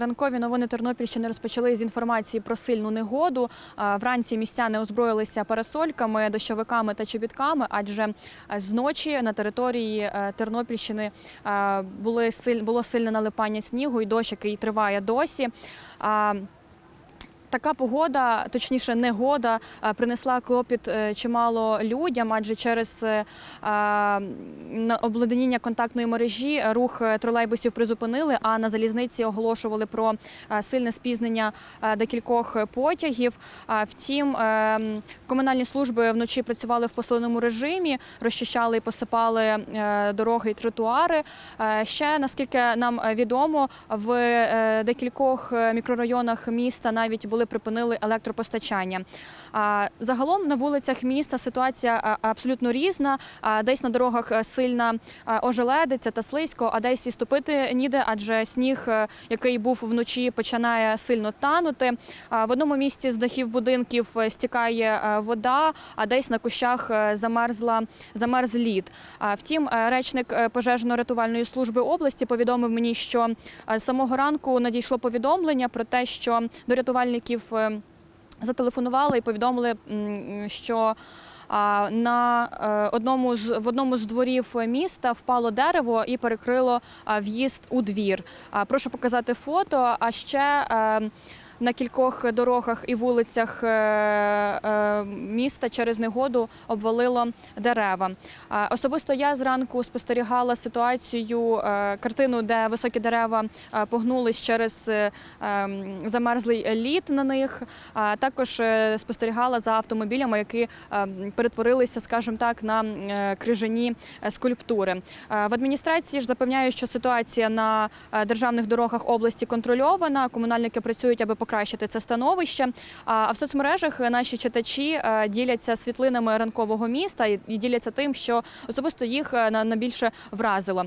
Ранкові новини Тернопільщини розпочали з інформації про сильну негоду. Вранці містяни озброїлися парасольками, дощовиками та чобітками, адже зночі на території е, Тернопільщини було сильне налипання снігу і дощ, який триває досі. Така погода, точніше, негода, е, принесла клопіт е, чимало людям, адже через е, обледеніння контактної мережі рух тролейбусів призупинили, а на залізниці оголошували про сильне спізнення декількох потягів. Втім, комунальні служби вночі працювали в посиленому режимі, розчищали і посипали дороги і тротуари. Ще наскільки нам відомо, в декількох мікрорайонах міста навіть були припинили електропостачання. Загалом на вулицях міста ситуація абсолютно різна. Десь на дорогах е, сильна ожеледиця та слизько, а десь і ступити ніде, адже сніг, е, який був вночі, починає сильно танути. В одному місці з дахів будинків е, стікає вода, а десь на кущах замерзла замерз лід. Втім, речник пожежно-рятувальної служби області повідомив мені, що з самого ранку надійшло повідомлення про те, що до рятувальників е, зателефонували і повідомили, що на е, одному з в одному з дворів міста впало дерево і перекрило в'їзд у двір. Прошу показати фото. А ще е, на кількох дорогах і вулицях е, е, міста через негоду обвалило дерева. Особисто я зранку спостерігала ситуацію, е, картину, де високі дерева погнулись через ем, замерзлий лід на них. Також спостерігала за автомобілями, які перетворилися, скажімо так, на крижані скульптури. В адміністрації ж запевняють, що ситуація на державних дорогах області контрольована. Комунальники працюють, аби покращити це становище. А в соцмережах наші читачі е, діляться світлинами ранкового міста і діляться тим, що особисто їх е, на- найбільше вразило.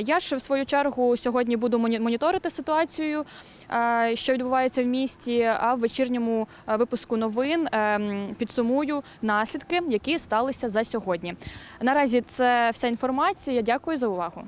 Я ж в свою чергу сьогодні буду моні- моніторити ситуацію, е, що відбувається в місті. А в вечірньому випуску новин підсумую наслідки, які сталися за сьогодні. Наразі це вся інформація. Дякую за увагу.